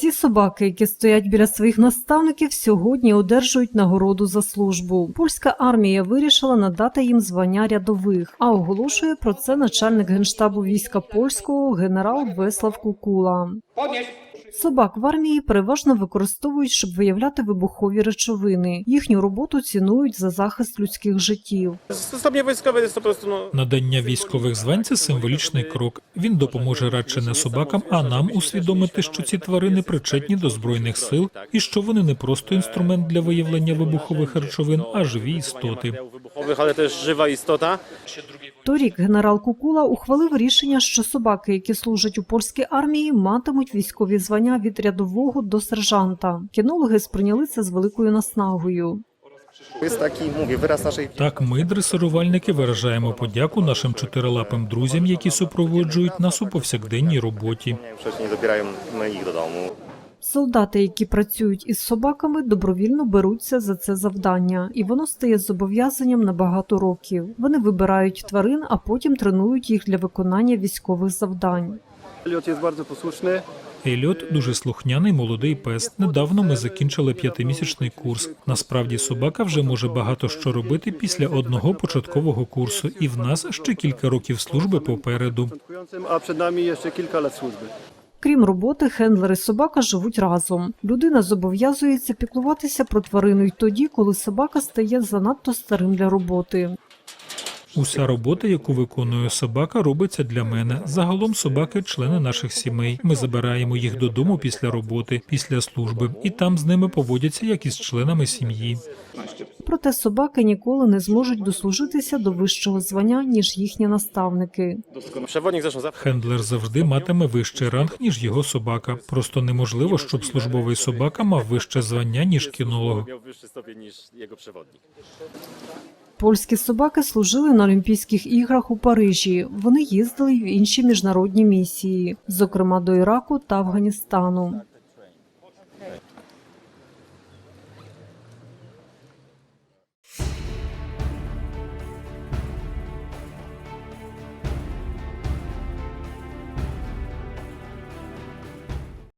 Ці собаки, які стоять біля своїх наставників, сьогодні одержують нагороду за службу. Польська армія вирішила надати їм звання рядових, а оголошує про це начальник генштабу війська польського генерал Веслав Кукула. Собак в армії переважно використовують, щоб виявляти вибухові речовини. Їхню роботу цінують за захист людських життів. No, Надання військових звань це символічний крок. Він допоможе радше не собакам, а нам усвідомити, що ці тварини причетні до збройних сил і що вони не просто інструмент для виявлення вибухових речовин, а живі істоти. Wybuchowych, ale też żywa istota. Торік генерал Кукула ухвалив рішення, що собаки, які служать у польській армії, матимуть військові звання від рядового до сержанта. Кінологи сприйняли це з великою наснагою. Так, ми, дресирувальники, виражаємо подяку нашим чотирилапим друзям, які супроводжують нас у повсякденній роботі. Солдати, які працюють із собаками, добровільно беруться за це завдання, і воно стає зобов'язанням на багато років. Вони вибирають тварин, а потім тренують їх для виконання військових завдань. Elliot jest bardzo posłuszny. Еліот дуже слухняний молодий пес. Недавно ми закінчили п'ятимісячний курс. Насправді собака вже може багато що робити після одного початкового курсу, і в нас ще кілька років служби попереду. początkującym, a przed nami Крім роботи, хендлер і собака живуть разом. Людина зобов'язується піклуватися про тварину й тоді, коли собака стає занадто старим для роботи. Уся робота, яку виконує собака, робиться для мене. Загалом собаки члени наших сімей. Ми забираємо їх додому після роботи, після служби, і там з ними поводяться як із членами сім'ї. Проте собаки ніколи не зможуть дослужитися до вищого звання, ніж їхні наставники. Хендлер завжди матиме вищий ранг, ніж його собака. Просто неможливо, щоб службовий собака мав вище звання, ніж кінолог. Польські собаки служили на Олімпійських іграх у Парижі. Вони їздили й в інші міжнародні місії, зокрема до Іраку та Афганістану.